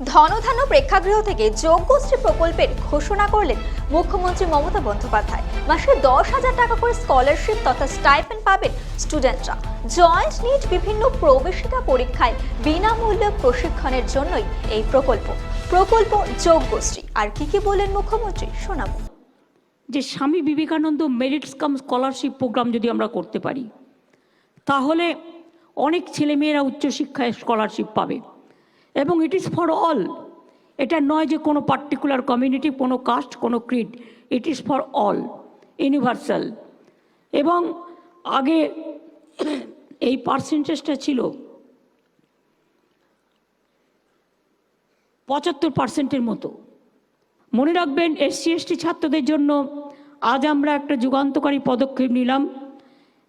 ধনধান্য প্রেক্ষাগৃহ থেকে যোগ্যশ্রী প্রকল্পের ঘোষণা করলেন মুখ্যমন্ত্রী মমতা বন্দ্যোপাধ্যায়। মাসে দশ হাজার টাকা করে স্কলারশিপ তথা স্টাইপেন্ড পাবেন স্টুডেন্টরা জয়েন্ট নিট বিভিন্ন প্রবেশিকা পরীক্ষায় বিনামূল্যে প্রশিক্ষণের জন্যই এই প্রকল্প। প্রকল্প যোগ্যশ্রী। আর কি কি বললেন মুখ্যমন্ত্রী? শোনাবো। যে Swami Vivekananda merits cum scholarship programme যদি আমরা করতে পারি, তাহলে অনেক ছেলেমেয়েরা উচ্চশিক্ষায় স্কলারশিপ পাবে। এবং ইট ইজ ফর অল এটা নয় যে কোনো পার্টিকুলার কমিউনিটি কোনো কাস্ট কোনো creed it is for all universal এবং আগে এই পার্সেন্টেজটা ছিল পঁচাত্তর পার্সেন্টের মতো। মনে রাখবেন এসসি এসটি ছাত্রদের জন্য আজ আমরা একটা যুগান্তকারী পদক্ষেপ নিলাম,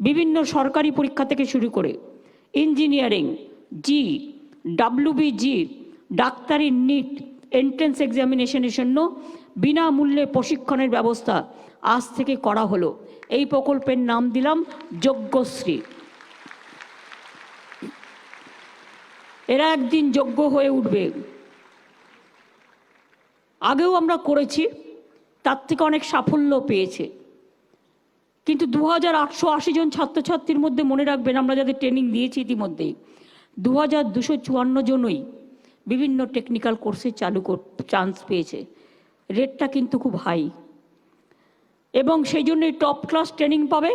বিভিন্ন সরকারি পরীক্ষা থেকে শুরু করে। ইঞ্জিনিয়ারিং জি ডাব্লিউবিজি ডাক্তারি নিট এন্ট্রেন্স এক্সামিনেশনের জন্য বিনামূল্যে প্রশিক্ষণের ব্যবস্থা আজ থেকে করা হলো। এই প্রকল্পের নাম দিলাম যজ্ঞশ্রী। এরা একদিন যোগ্য হয়ে উঠবে। আগেও আমরা করেছি, তার থেকে অনেক সাফল্য পেয়েছে। কিন্তু দু হাজার আটশো আশি জন ছাত্রছাত্রীর মধ্যে মনে রাখবেন, আমরা যাদের ট্রেনিং দিয়েছি ইতিমধ্যেই দু হাজার দুশো চুয়ান্ন জনই বিভিন্ন টেকনিক্যাল কোর্সে চালু চান্স পেয়েছে। রেটটা কিন্তু খুব হাই এবং সেই জন্যই টপ ক্লাস ট্রেনিং পাবে,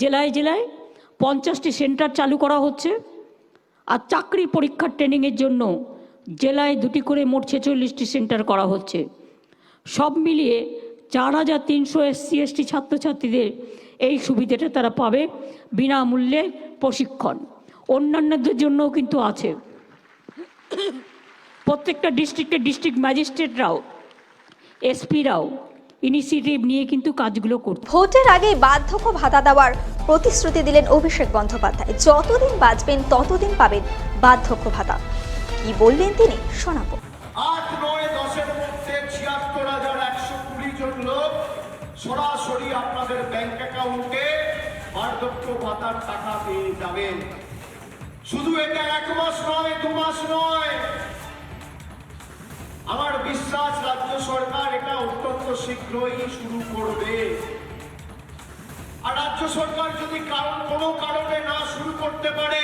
জেলায় জেলায় পঞ্চাশটি সেন্টার চালু করা হচ্ছে। আর চাকরি পরীক্ষার ট্রেনিংয়ের জন্য জেলায় দুটি করে মোট ছেচল্লিশটি সেন্টার করা হচ্ছে। সব মিলিয়ে চার হাজার তিনশো এসসি এসটি ছাত্রছাত্রীদের এই সুবিধাটা তারা পাবে বিনামূল্যে প্রশিক্ষণ। অন্যান্যদের জন্যও কিন্তু আছে। প্রত্যেকটা ডিস্ট্রিক্টের ডিস্ট্রিক্ট ম্যাজিস্ট্রেটরাও এসপিরাও ইনিশিয়েটিভ নিয়ে কিন্তু কাজগুলো করছে। ভোটের আগে বার্ধক্য ভাতা দেওয়ার প্রতিশ্রুতি দিলেন অভিষেক বন্দ্যোপাধ্যায়। যতদিন বাঁচবেন ততদিন পাবেন বার্ধক্য ভাতা। কি বললেন তিনি শোনাবো। আট নয় দশের মধ্যে ছিয়াত্তর হাজার একশো কুড়ি জন লোক সরাসরি আপনাদের ব্যাংক অ্যাকাউন্টে বার্ধক্য ভাতার টাকা পেয়ে যাবেন। শুধু এটা এক মাস নয়, দু মাস নয়। আমার বিশ্বাস, রাজ্য সরকার এটা অত্যন্ত শীঘ্রই শুরু করবে। আর রাজ্য সরকার যদি কারণ, কোনো কারণে না শুরু করতে পারে,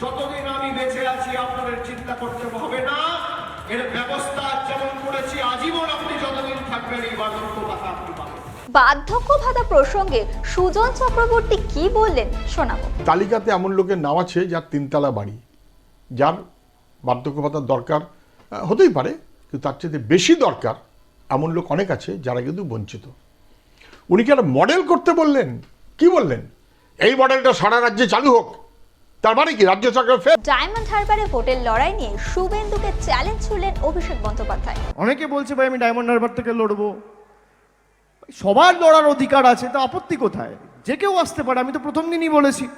যতদিন আমি বেঁচে আছি, আপনাদের চিন্তা করতে হবে না। এর ব্যবস্থা যেমন করেছি, আজীবন আপনি যতদিন থাকবেন এই বার্ধক্য ভাতা আপনি বার্ধক্য ভাতা প্রসঙ্গে সুজন চক্রবর্তী কি বললেন শোনাবো। তালিকাতে এমন লোকের নাম আছে যার তিনতলা বাড়ি। যার বার্ধক্য ভাতার দরকার হতেই পারে কিন্তু তার চেয়ে বেশি দরকার এমন লোক অনেক আছে যারা কিন্তু বঞ্চিত। উনি কি একটা মডেল করতে বললেন? কি বললেন? এই মডেলটা সারা রাজ্যে চালু হোক। তার মানে কি? রাজ্য সরকার ফের ডায়মন্ড হারবারে ভোটের লড়াই নিয়ে শুভেন্দুকে চ্যালেঞ্জ ছুড়লেন অভিষেক বন্দ্যোপাধ্যায়। অনেকে বলছে ভাই আমি ডায়মন্ড হারবার থেকে লড়বো। সবার লড়ার অধিকার আছে, তা আপত্তি কোথায়? যে কেউ আসতে পারে, আমি তো প্রথম দিনই বলেছি।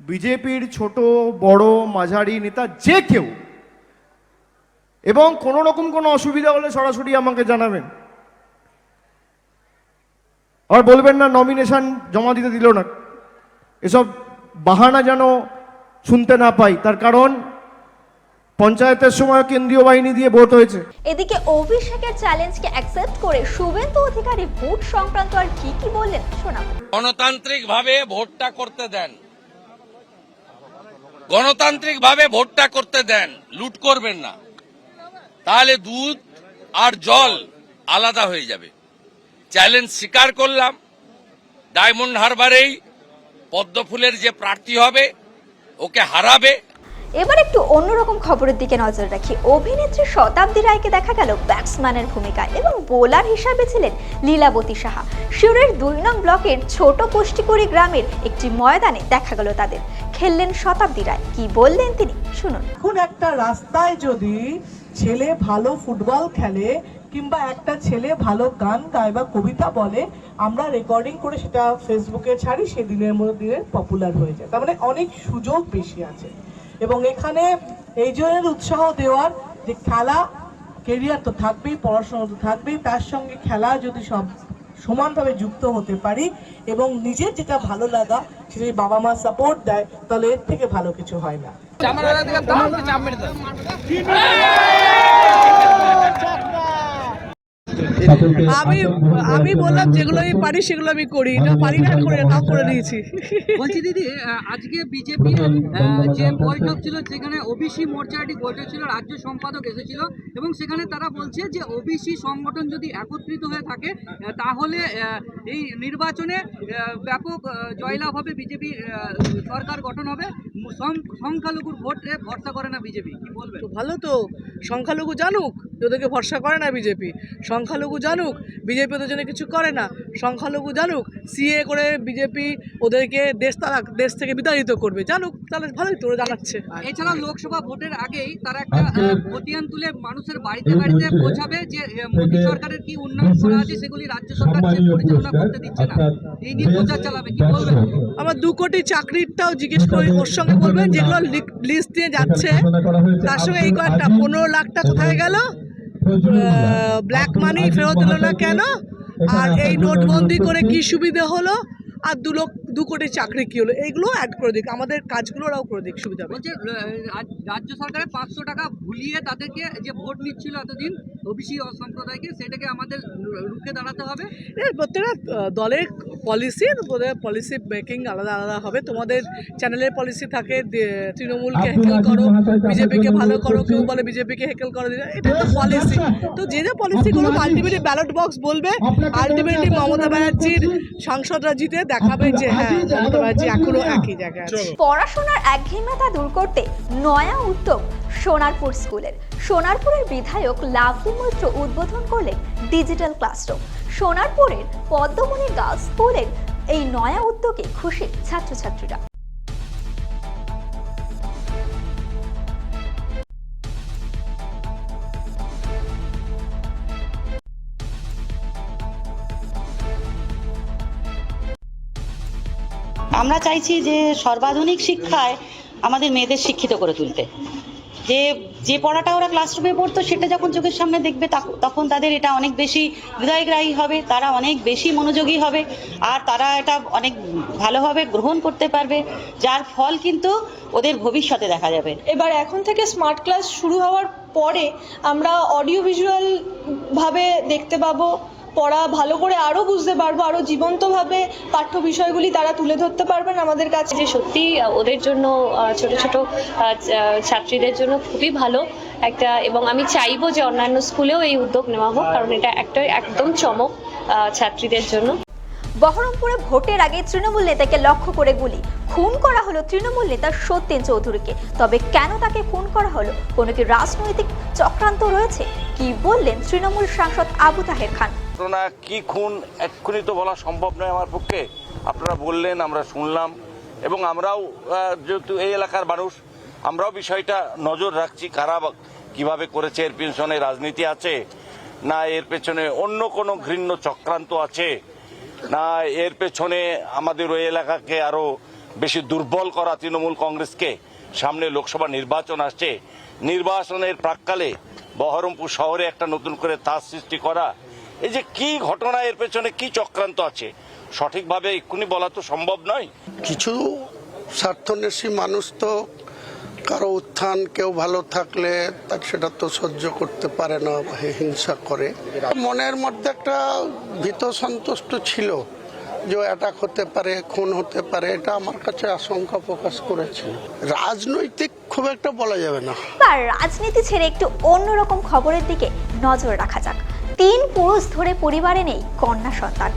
বিজেপির ছোট, বড়, মাঝারি নেতা যে কেউ, এবং কোনো রকম কোনো অসুবিধা হলে সরাসরি আমাকে জানাবেন। আর বলবেন না নমিনেশন জমা দিতে দিল না। এসব বাহানা যেন শুনতে না পাই, তার কারণ পঞ্চায়েতের সময় কেন্দ্রীয় বাহিনী দিয়ে ভোট হয়েছে। এদিকে অভিষেকের চ্যালেঞ্জকে অ্যাকসেপ্ট করে শুভেন্দু অধিকারী ভোট সংক্রান্ত আর কি কি বললেন শোনাবো। গণতান্ত্রিক ভাবে ভোটটা করতে দেন। গণতান্ত্রিক ভাবে ভোটটা করতে দেন। লুট করবেন না। তাহলে দুধ আর জল আলাদা হয়ে যাবে। চ্যালেঞ্জ স্বীকার করলাম। ডায়মন্ড হারবারেই পদ্মফুলের যে প্রার্থী হবে ওকে হারাবে। এবার একটু অন্যরকম খবরের দিকে নজর রাখি। অভিনেত্রী শতাব্দী রায়কে দেখা গেল ব্যাটসম্যানের ভূমিকায় এবং বোলার হিসাবে ছিলেন লীলাবতী সাহা। শিউরের দুই নং ব্লকের ছোট পুষ্টিকুড়ি গ্রামের একটি ময়দানে দেখা গেল তাদের। খেললেন শতাব্দী রায়। কি বললেন তিনি? শুনুন। এখন একটা রাস্তায় যদি ছেলে ভালো ফুটবল খেলে কিংবা একটা ছেলে ভালো গান গায় বা কবিতা বলে, আমরা রেকর্ডিং করে সেটা ফেসবুকে ছাড়ি, সেদিনের মধ্যে পপুলার হয়ে যায়। তার মানে অনেক সুযোগ বেশি আছে। এবং এখানে এই জনের উৎসাহ দেওয়ার যে খেলা কেরিয়ার তো থাকবেই পড়াশোনা তো থাকবেই তার সঙ্গে খেলা যদি সব সমানভাবে যুক্ত হতে পারি এবং নিজের যেটা ভালো লাগা সেটা যদি বাবা মা সাপোর্ট দেয় তাহলে এর থেকে ভালো কিছু হয় না। আমি আমি বললাম যেগুলো আমি পারি সেগুলো আমি করি না পারি না করে তাও করে দিয়েছি। বলছি দিদি আজকে বিজেপি যে বৈঠক ছিল সেখানে ওবিসি মোর্চাটি বৈঠক ছিল রাজ্য সম্পাদক এসেছিল এবং সেখানে তারা বলছে যে ওবিসি সংগঠন যদি একত্রিত হয়ে থাকে তাহলে এই নির্বাচনে ব্যাপক জয়লাভ হবে বিজেপি সরকার গঠন হবে। সং- সংখ্যালঘুর ভোটে ভরসা করে না বিজেপি কি বলবে তো ভালো তো সংখ্যালঘু জানুক। ওদেরকে ভরসা করে না বিজেপি? সংখ্যালঘু জানুক বিজেপি ওদের জন্য কিছু করে না। সংখ্যালঘু জানুক সিএ করে বিজেপি ওদেরকে দেশ তারা দেশ থেকে বিতাড়িত করবে। জানুক তাহলে ভালোই তো ওরা জানাচ্ছে। এছাড়া লোকসভা ভোটের আগেই তারা একটা খতিয়ান তুলে মানুষের বাড়িতে বাড়িতে পৌঁছাবে যে মোদী সরকারের কি উন্নয়ন করা আছে সেগুলি রাজ্য সরকার পরিচালনা করতে দিচ্ছে না। এই নিয়ে প্রচার চালাবে কি বলবেন? আমার দু কোটি চাকরিরটাও জিজ্ঞেস করি ওর সঙ্গে বলবেন যেগুলো লিস্ট দিয়ে যাচ্ছে তার সঙ্গে এই কয়েকটা পনেরো লাখটা কোথায় গেল। ব্ল্যাক মানি ফেরত দিল না কেন? আর এই নোটবন্দি করে কি সুবিধে হলো? আর দু লোক দু কোটি চাকরি কি হলো? এইগুলো অ্যাড করে দিক। আমাদের কাজগুলো ওরাও করে দিক সুবিধা হবে। বলছে রাজ্য সরকারের পাঁচশো টাকা ভুলিয়ে তাদেরকে যে ভোট নিচ্ছিল এতদিন ওবিসি সম্প্রদায়কে সেটাকে আমাদের রুখে দাঁড়াতে হবে? এর প্রত্যেকটা দলের পলিসি পলিসি মেকিং আলাদা আলাদা হবে। তোমাদের চ্যানেলের পলিসি থাকে তৃণমূলকে হেকেল করো বিজেপিকে ভালো করো কেউ বলে বিজেপিকে হেকেল করো এটা তো পলিসি তো যে যে পলিসিগুলো আলটিমেটলি ব্যালট বক্স বলবে আলটিমেটলি মমতা ব্যানার্জির সাংসদরা জিতে দেখাবে যে হ্যাঁ মমতা ব্যানার্জি এখনও একই জায়গায় আছে। পড়াশোনার একঘেয়েমিতা দূর করতে নয়া উদ্যোগ সোনারপুর স্কুলের। সোনারপুরের বিধায়ক লাভলি মৈত্র উদ্বোধন করলেন ডিজিটাল ক্লাসরুম। সোনারপুরের পদ্মমণি গার্লস স্কুলের এই নয়া উদ্যোগে খুশি ছাত্রছাত্রীরা। আমরা চাইছি যে সর্বাধুনিক শিক্ষায় আমাদের মেয়েদের শিক্ষিত করে তুলতে। যে যে পড়াটা ওরা ক্লাসরুমে পড়তো, সেটা যখন চোখের সামনে দেখবে তখন তাদের এটা অনেক বেশি হৃদয়গ্রাহী হবে, তারা অনেক বেশি মনোযোগী হবে, আর তারা এটা অনেক ভালোভাবে গ্রহণ করতে পারবে, যার ফল কিন্তু ওদের ভবিষ্যতে দেখা যাবে। এবার এখন থেকে স্মার্ট ক্লাস শুরু হওয়ার পরে আমরা অডিও ভিজুয়াল ভাবে দেখতে পাবো পড়া ভালো করে আরও বুঝতে পারব আরও জীবন্তভাবে পাঠ্য বিষয়গুলি তারা তুলে ধরতে পারবেন আমাদের কাছে। যে সত্যি ওদের জন্য ছোট ছোট ছাত্রীদের জন্য খুবই ভালো একটা এবং আমি চাইব যে অন্যান্য স্কুলেও এই উদ্যোগ নেওয়া হোক কারণ এটা একটা একদম চমক ছাত্রীদের জন্য। বহরমপুরে ভোটের আগে তৃণমূল নেতাকে লক্ষ্য করে গুলি। খুন করা হলো তৃণমূল নেতা সত্যেন চৌধুরীকে। তবে কেন তাকে খুন করা হলো? কোনো কি রাজনৈতিক চক্রান্ত রয়েছে? কি বললেন তৃণমূল সাংসদ আবু তাহের খান? ঘটনা, কি খুন, এক্ষুনি তো বলা সম্ভব নয় আমার পক্ষে। আপনারা বললেন, আমরা শুনলাম। এবং আমরাও যেহেতু এই এলাকার মানুষ, আমরাও বিষয়টা নজর রাখছি, কারা কীভাবে করেছে, এর পেছনে রাজনীতি আছে, না এর পেছনে অন্য কোনো ঘৃণ্য চক্রান্ত আছে, না এর পেছনে আমাদের ওই এলাকাকে আরও বেশি দুর্বল করা তৃণমূল কংগ্রেসকে। সামনে লোকসভা নির্বাচন আসছে। নির্বাচনের প্রাককালে বহরমপুর শহরে একটা নতুন করে তার সৃষ্টি করা এই যে কি ঘটনা এর পেছনে কি চক্রান্ত আছে? সঠিকভাবে এক্ষুনি বলা তো সম্ভব নয়। কিছু স্বার্থন্বেষী মানুষ তো কারও উত্থান কেউ ভালো থাকলে তার সেটা তো সহ্য করতে পারে না হিংসা করে। মনের মধ্যে একটা ভীত সন্তুষ্ট ছিল যে অ্যাটাক হতে পারে খুন হতে পারে এটা আমার কাছে আশঙ্কা প্রকাশ করেছে। রাজনৈতিক খুব একটা বলা যাবে না। রাজনীতি ছেড়ে একটু অন্যরকম খবরের দিকে নজর রাখা যাক। তিন পুরুষ ধরে পরিবারে নেই কন্যা সন্তান।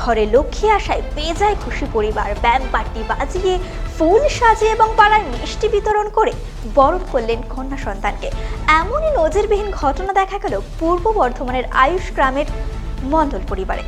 ঘরে লক্ষ্মী আসায় বেজায় খুশি পরিবার, ব্যাগ বাটি বাজিয়ে, ফুল সাজে এবং পাড়ায় মিষ্টি বিতরণ করে বরণ করলেন কন্যা সন্তানকে। এমনই নজিরবিহীন ঘটনা দেখা গেল পূর্ব বর্ধমানের আয়ুষ গ্রামের মণ্ডল পরিবারে।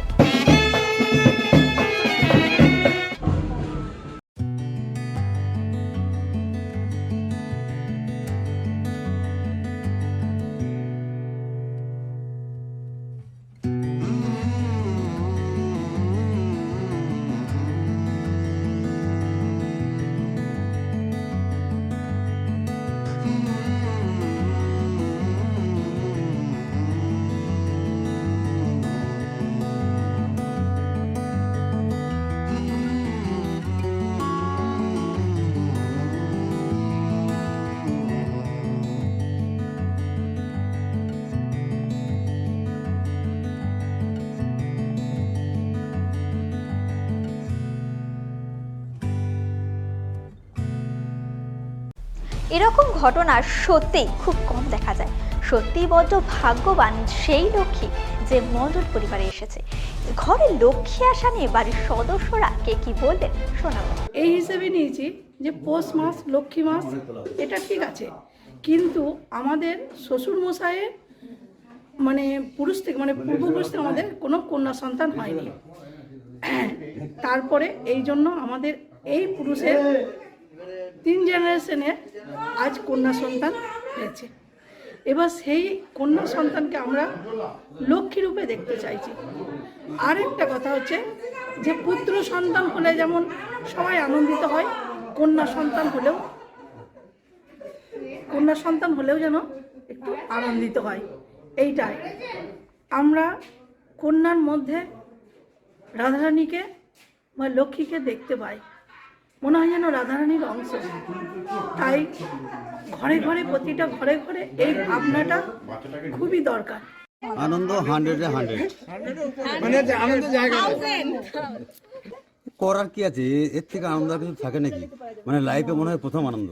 এরকম ঘটনা সত্যিই খুব কম দেখা যায়। সত্যিই বড্ড ভাগ্যবান সেই লক্ষ্মী যে মণ্ডল পরিবারে এসেছে। ঘরে লক্ষ্মী আসা নিয়ে বাড়ির সদস্যরা কে কি বললেন শোনাবো। এই হিসেবে নিয়েছি যে পৌষ মাস, লক্ষ্মী মাস, এটা ঠিক আছে। কিন্তু আমাদের শ্বশুর মশাইয়ের মানে পুরুষ থেকে মানে পূর্বপুরুষ থেকে আমাদের কোনো কন্যা সন্তান হয়নি। তারপরে এই জন্য আমাদের এই পুরুষের তিন জেনারেশনে আজ কন্যা সন্তান হয়েছে। এবার সেই কন্যা সন্তানকে আমরা লক্ষ্মী রূপে দেখতে চাইছি। আরেকটা কথা হচ্ছে যে, পুত্র সন্তান হলে যেমন সবাই আনন্দিত হয়, কন্যা সন্তান হলেও, কন্যা সন্তান হলেও যেন একটু আনন্দিত হয়। এইটাই। আমরা কন্যার মধ্যে রাধারানীকে বা লক্ষ্মীকে দেখতে পাই। মনে হয় যেন রাধারানীর অংশ। তাই ঘরে ঘরে প্রতিটা ঘরে ঘরে এই ভাবনাটা খুবই দরকার। আনন্দ হান্ড্রেডে হান্ড্রেড। করার কি আছে? এর থেকে আনন্দ আর কিছু থাকে নাকি? মানে লাইফে মনে হয় প্রথম আনন্দ।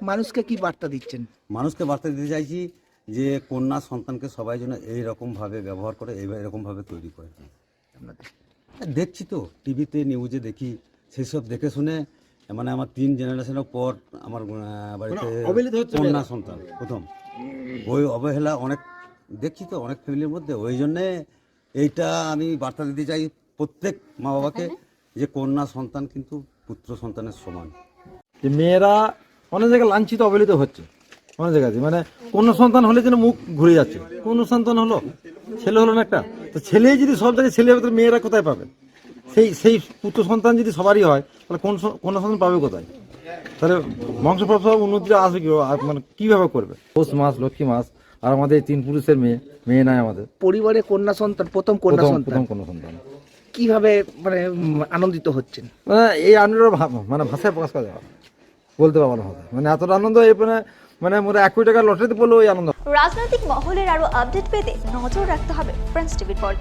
মানুষকে কি বার্তা দিচ্ছেন? মানুষকে বার্তা দিতে চাইছি যে কন্যা সন্তানকে সবাই যেন এইরকম ভাবে ব্যবহার করে এই এরকম ভাবে তৈরি করে। দেখছি তো টিভিতে নিউজে দেখি সেই সব দেখে শুনে মানে আমার তিন জেনারেশনের পর আমার বাড়িতে কন্যা সন্তান প্রথম। ওই অবহেলা অনেক দেখছি তো অনেক ফ্যামিলির মধ্যে। ওই জন্যে এইটা আমি বার্তা দিতে চাই প্রত্যেক মা বাবাকে যে কন্যা সন্তান কিন্তু পুত্র সন্তানের সমান। যে মেয়েরা অনেক জায়গায় লাঞ্ছিত অবহেলিত হচ্ছে। অনেক জায়গাতে মানে কোন সন্তান হলে যেন মুখ ঘুরে যাচ্ছে। কোন সন্তান হলো ছেলে হলো না একটা। তো ছেলে যদি সব জায়গায় ছেলে হবে তাহলে মেয়েরা কোথায় পাবে? সেই সেই পুত্র সন্তান যদি সবারই হয় তাহলে কোন কোন সন্তান পাবে কোথায়? তাহলে বংশ সব উন্নতিটা আসবে কি মানে কীভাবে করবে? পৌষ মাস লক্ষ্মী মাস আর আমাদের তিন পুরুষের মেয়ে মেয়ে নাই আমাদের। পরিবারে কন্যা সন্তান প্রথম কন্যা প্রথম সন্তান। প্রথম কোনো সন্তান। কীভাবে মানে আনন্দিত হচ্ছেন? মানে এই আনন্দ মানে ভাষায় প্রকাশ করা যাবে বলতে পারব না। মানে এতটা আনন্দ এই মানে মানে মোটা এক কোটি টাকা লটারিতে পড়লেও ওই আনন্দ। রাজনৈতিক মহলের আরও আপডেট পেতে নজর রাখতে হবে ফ্রেন্ডস টিভির পর